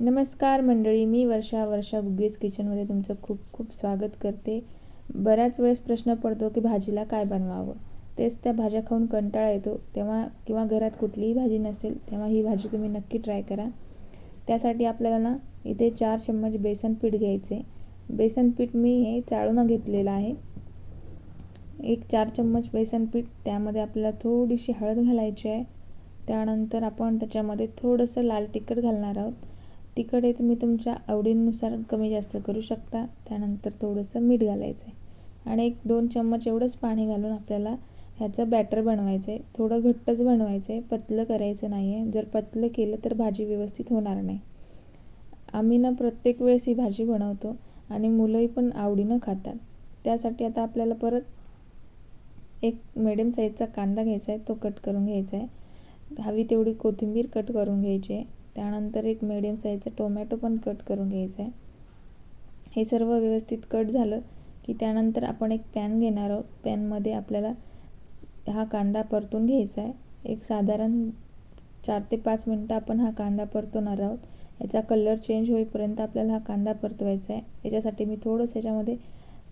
नमस्कार मंडळी मी वर्षा वर्षा गुगेज किचनमध्ये तुमचं खूप खूप स्वागत करते. बऱ्याच वेळेस प्रश्न पडतो की भाजीला काय बनवावं? तेच त्या भाज्या खाऊन कंटाळा येतो. तेव्हा किंवा घरात कुठलीही भाजी नसेल तेव्हा ही भाजी तुम्ही नक्की ट्राय करा. त्यासाठी आपल्याला ना इथे चार चम्मच बेसन पीठ घ्यायचे. बेसन पीठ मी हे चाळून घेतलेलं आहे. एक चार चम्मच बेसन पीठ त्यामध्ये आपल्याला थोडीशी हळद घालायची आहे. त्यानंतर आपण त्याच्यामध्ये थोडंसं लाल तिखट घालणार आहोत. तिकडे तुम्ही तुमच्या आवडीनुसार कमी जास्त करू शकता. त्यानंतर थोडंसं मीठ घालायचं आहे आणि एक दोन चम्मच एवढंच पाणी घालून आपल्याला ह्याचं बॅटर बनवायचं आहे थोडं घट्टच बनवायचं आहे पतलं करायचं नाही आहे जर पतलं केलं तर भाजी व्यवस्थित होणार नाही. आम्ही ना प्रत्येक वेळेस ही भाजी बनवतो आणि मुलंही पण आवडीनं खातात. त्यासाठी आता आपल्याला परत एक मिडियम साईजचा कांदा घ्यायचा आहे तो कट करून घ्यायचा आहे हवी तेवढी कोथिंबीर कट करून घ्यायची आहे. त्यानंतर एक मिडियम साईजचा टोमॅटो पण कट करून घ्यायचा आहे. हे सर्व व्यवस्थित कट झालं की त्यानंतर आपण एक पॅन घेणार आहोत. पॅनमध्ये आपल्याला हा कांदा परतून घ्यायचा आहे. एक साधारण चार ते पाच मिनटं आपण हा कांदा परतवणार आहोत. याचा कलर चेंज होईपर्यंत आपल्याला हा कांदा परतवायचा आहे. याच्यासाठी मी थोडंसं याच्यामध्ये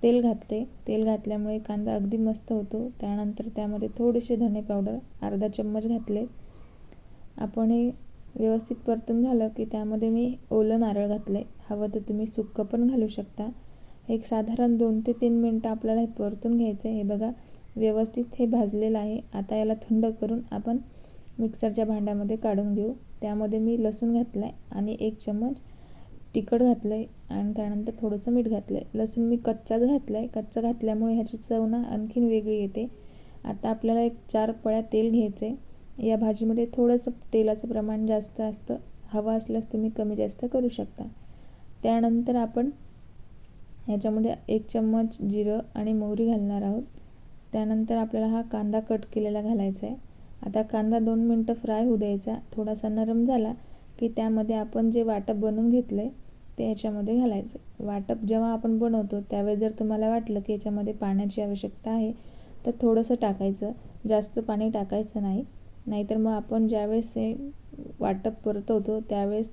तेल घातले तेल घातल्यामुळे कांदा अगदी मस्त होतो. त्यानंतर त्यामध्ये थोडेसे धने पावडर अर्धा चम्मच घातले. आपण हे व्यवस्थित परतून झालं की त्यामध्ये मी ओलं नारळ घातलं आहे हवं तर तुम्ही सुक्कं पण घालू शकता. एक साधारण दोन ते तीन मिनटं आपल्याला हे परतून घ्यायचं आहे हे बघा व्यवस्थित हे भाजलेलं आहे. आता याला थंड करून आपण मिक्सरच्या भांड्यामध्ये काढून घेऊ. त्यामध्ये मी लसूण घातलं आहे आणि एक चम्मच तिखट घातलं आहे आणि त्यानंतर थोडंसं मीठ घातलं आहे लसूण मी कच्चाच घातलं आहे कच्चा घातल्यामुळे ह्याची चव ना आणखीन वेगळी येते. आता आपल्याला एक चार पळ्या तेल घ्यायचं आहे या भाजीमध्ये थोडंसं तेलाचं प्रमाण जास्त असतं हवं असल्यास तुम्ही कमी जास्त करू शकता. त्यानंतर आपण ह्याच्यामध्ये एक चम्मच जिरं आणि मोहरी घालणार आहोत. त्यानंतर आपल्याला हा कांदा कट केलेला घालायचा आहे. आता कांदा दोन मिनटं फ्राय होऊ द्यायचा. थोडासा नरम झाला की त्यामध्ये आपण जे वाटप बनवून घेतलं आहे ते ह्याच्यामध्ये घालायचं. वाटप जेव्हा आपण बनवतो त्यावेळेस जर तुम्हाला वाटलं की याच्यामध्ये पाण्याची आवश्यकता आहे तर थोडंसं टाकायचं. जास्त पाणी टाकायचं नाही. नाहीतर मग आपण ज्यावेळेस हे वाटप परतवतो त्यावेळेस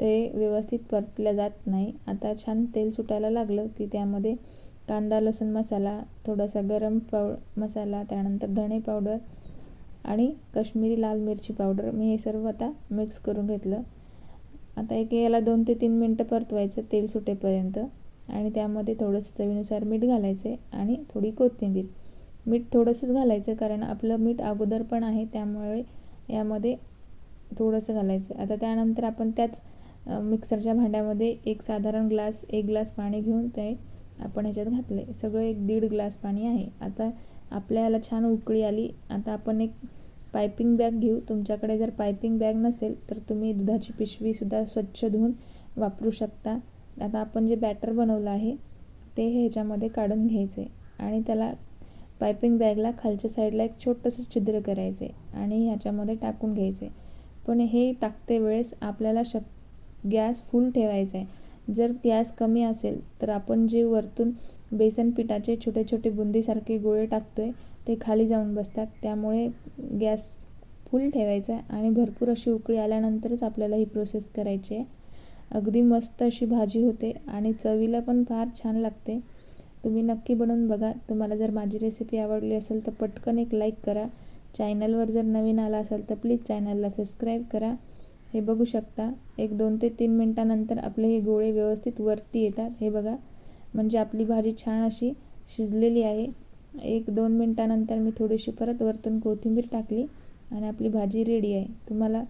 ते व्यवस्थित परतल्या जात नाही. आता छान तेल सुटायला लागलं की त्यामध्ये कांदा लसूण मसाला थोडासा गरम पाव मसाला त्यानंतर धणे पावडर आणि कश्मीरी लाल मिरची पावडर मी हे सर्व आता मिक्स करून घेतलं. आता एक याला दोन ते तीन मिनटं परतवायचं तेल सुटेपर्यंत आणि त्यामध्ये थोडंसं चवीनुसार मीठ घालायचं आणि थोडी कोथिंबीर. मीठ थोडंसंच घालायचं कारण आपलं मीठ अगोदर पण आहे त्यामुळे यामध्ये थोडंसं घालायचं. आता त्यानंतर आपण त्याच मिक्सरच्या भांड्यामध्ये एक साधारण ग्लास एक ग्लास पाणी घेऊन ते आपण ह्याच्यात घातले. सगळं एक दीड ग्लास पाणी आहे. आता आपल्याला छान उकळी आली. आता आपण एक पायपिंग बॅग घेऊ. तुमच्याकडे जर पायपिंग बॅग नसेल तर तुम्ही दुधाची पिशवीसुद्धा स्वच्छ धुवून वापरू शकता. आता आपण जे बॅटर बनवलं आहे ते ह्याच्यामध्ये काढून घ्यायचे आणि त्याला पायपिंग बॅगला खालच्या साईडला एक छोटंसं छिद्र करायचे आणि ह्याच्यामध्ये टाकून घ्यायचे. पण हे टाकते वेळेस आपल्याला शक गॅस फुल ठेवायचा आहे. जर गॅस कमी असेल तर आपण जे वरतून बेसन पिठाचे छोटे छोटे बुंदीसारखे गोळे टाकतो आहे ते खाली जाऊन बसतात. त्यामुळे गॅस फुल ठेवायचा आहे आणि भरपूर अशी उकळी आल्यानंतरच आपल्याला ही प्रोसेस करायची आहे. अगदी मस्त अशी भाजी होते आणि चवीला पण फार छान लागते. तुम्ही नक्की बनवून बघा. तुम्हाला जर माझी रेसिपी आवडली असेल तर पटकन एक लाईक करा. चॅनलवर जर नवीन आला असाल तर प्लीज चॅनलला सबस्क्राईब करा. हे बघू शकता. एक दोन ते तीन मिनटानंतर आपले हे गोळे व्यवस्थित वरती येतात. हे बघा. म्हणजे आपली भाजी छान अशी शिजलेली आहे. एक दोन मिनटानंतर मी थोडीशी परत वरतून कोथिंबीर टाकली आणि आपली भाजी रेडी आहे. तुम्हाला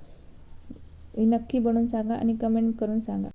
नक्की बनवून सांगा आणि कमेंट करून सांगा.